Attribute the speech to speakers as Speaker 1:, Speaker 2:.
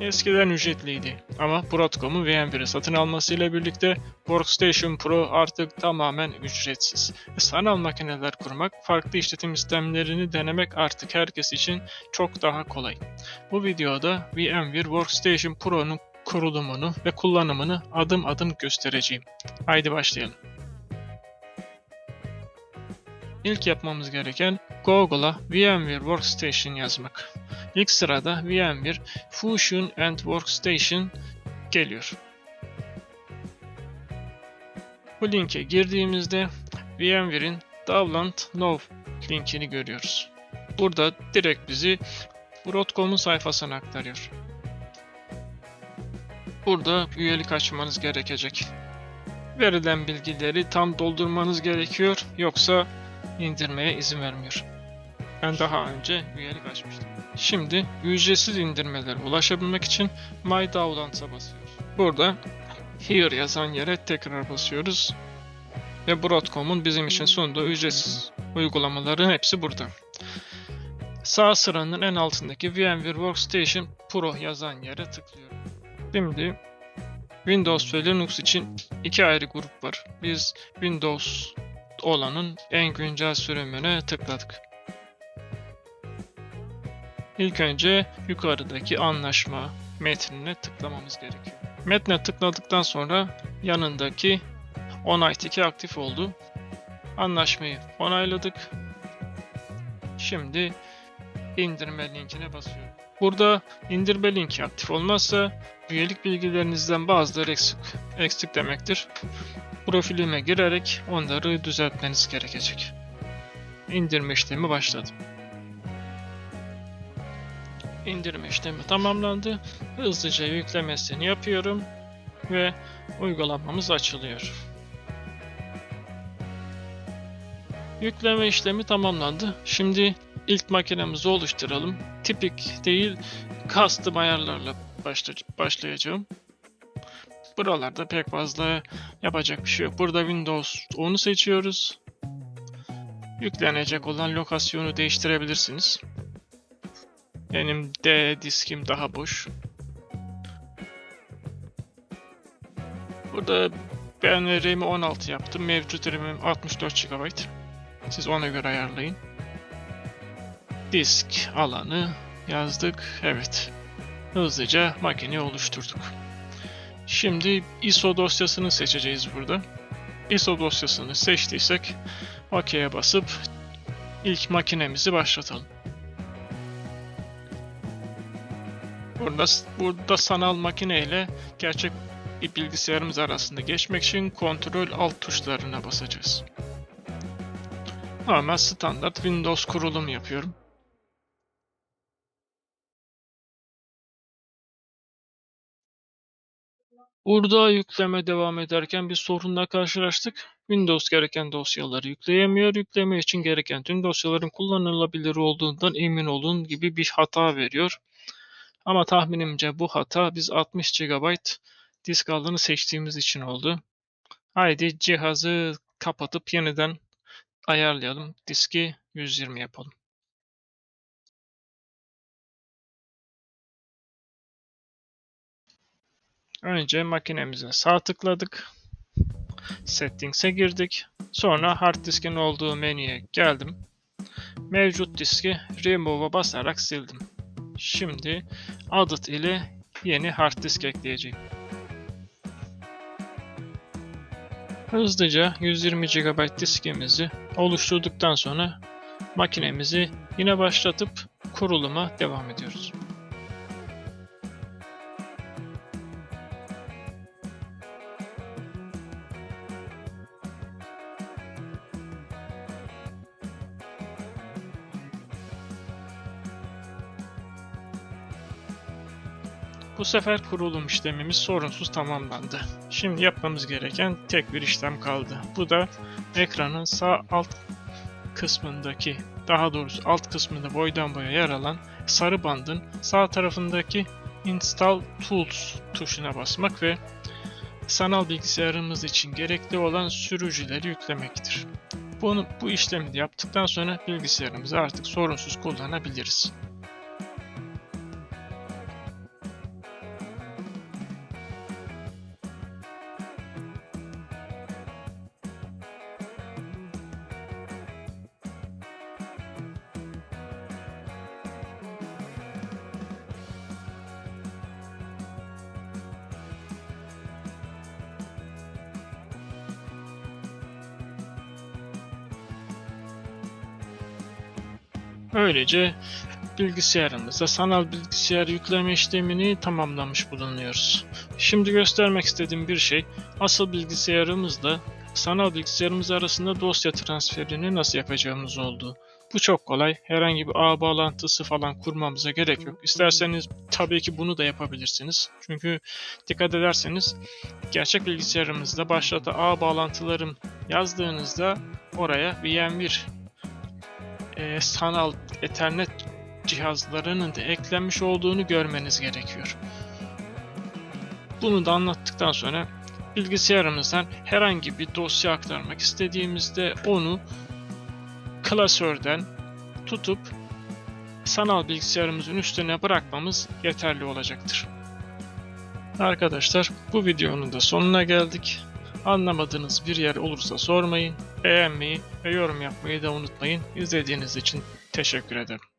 Speaker 1: eskiden ücretliydi ama Broadcom'un VMware'i satın almasıyla birlikte Workstation Pro artık tamamen ücretsiz. Sanal makineler kurmak, farklı işletim sistemlerini denemek artık herkes için çok daha kolay. Bu videoda VMware Workstation Pro'nun kurulumunu ve kullanımını adım adım göstereceğim. Haydi başlayalım. İlk yapmamız gereken Google'a VMware Workstation yazmak. İlk sırada VMware Fusion and Workstation geliyor. Bu linke girdiğimizde VMware'in Download Now linkini görüyoruz. Burada direkt bizi Broadcom'un sayfasına aktarıyor. Burada üyelik açmanız gerekecek. Verilen bilgileri tam doldurmanız gerekiyor yoksa indirmeye izin vermiyor. Ben daha önce üyelik açmıştım. Şimdi ücretsiz indirmelere ulaşabilmek için My Downloads'a basıyoruz. Burada Here yazan yere tekrar basıyoruz. Ve Broadcom'un bizim için sunduğu ücretsiz uygulamaların hepsi burada. Sağ sıranın en altındaki VMware Workstation Pro yazan yere tıklıyorum. Şimdi Windows ve Linux için iki ayrı grup var. Biz Windows olanın en güncel sürümüne tıkladık. İlk önce yukarıdaki anlaşma metnine tıklamamız gerekiyor. Metne tıkladıktan sonra yanındaki onay tiki aktif oldu. Anlaşmayı onayladık. Şimdi indirme linkine basıyorum. Burada indirme linki aktif olmazsa üyelik bilgilerinizden bazıları eksik, eksik demektir. Profilime girerek onları düzeltmeniz gerekecek. İndirme işlemi başladı. İndirme işlemi tamamlandı. Hızlıca yüklemesini yapıyorum ve uygulamamız açılıyor. Yükleme işlemi tamamlandı. Şimdi ilk makinemizi oluşturalım. Tipik değil, custom ayarlarla başla- başlayacağım. Buralarda pek fazla yapacak bir şey yok. Burada Windows 10'u seçiyoruz. Yüklenecek olan lokasyonu değiştirebilirsiniz. Benim D diskim daha boş. Burada ben RAM'i 16 yaptım. Mevcut RAM'im 64 GB. Siz ona göre ayarlayın. Disk alanı yazdık. Evet. Hızlıca makine oluşturduk. Şimdi ISO dosyasını seçeceğiz burada. ISO dosyasını seçtiysek OK'ye basıp ilk makinemizi başlatalım. Burada, burada sanal makine ile gerçek bilgisayarımız arasında geçmek için kontrol alt tuşlarına basacağız. Normal standart Windows kurulum yapıyorum. Burada yükleme devam ederken bir sorunla karşılaştık. Windows gereken dosyaları yükleyemiyor. Yükleme için gereken tüm dosyaların kullanılabilir olduğundan emin olun gibi bir hata veriyor. Ama tahminimce bu hata biz 60 GB disk alanı seçtiğimiz için oldu. Haydi cihazı kapatıp yeniden ayarlayalım. Diski 120 yapalım. Önce makinemize sağ tıkladık. Settings'e girdik. Sonra hard diskin olduğu menüye geldim. Mevcut diski Remove'a basarak sildim. Şimdi Added ile yeni hard disk ekleyeceğim. Hızlıca 120 GB diskimizi oluşturduktan sonra makinemizi yine başlatıp kuruluma devam ediyoruz. Bu sefer kurulum işlemimiz sorunsuz tamamlandı. Şimdi yapmamız gereken tek bir işlem kaldı. Bu da ekranın sağ alt kısmındaki, daha doğrusu alt kısmında boydan boya yer alan sarı bandın sağ tarafındaki Install Tools tuşuna basmak ve sanal bilgisayarımız için gerekli olan sürücüleri yüklemektir. Bunu, bu işlemi yaptıktan sonra bilgisayarımızı artık sorunsuz kullanabiliriz. Böylece bilgisayarımıza sanal bilgisayar yükleme işlemini tamamlamış bulunuyoruz. Şimdi göstermek istediğim bir şey asıl bilgisayarımızla sanal bilgisayarımız arasında dosya transferini nasıl yapacağımız oldu. Bu çok kolay. Herhangi bir ağ bağlantısı falan kurmamıza gerek yok. İsterseniz tabii ki bunu da yapabilirsiniz. Çünkü dikkat ederseniz gerçek bilgisayarımızda başlata ağ bağlantılarım yazdığınızda oraya VMware e, sanal Ethernet cihazlarının da eklenmiş olduğunu görmeniz gerekiyor. Bunu da anlattıktan sonra bilgisayarımızdan herhangi bir dosya aktarmak istediğimizde onu klasörden tutup sanal bilgisayarımızın üstüne bırakmamız yeterli olacaktır. Arkadaşlar bu videonun da sonuna geldik. Anlamadığınız bir yer olursa sormayın, beğenmeyi ve yorum yapmayı da unutmayın. İzlediğiniz için teşekkür ederim.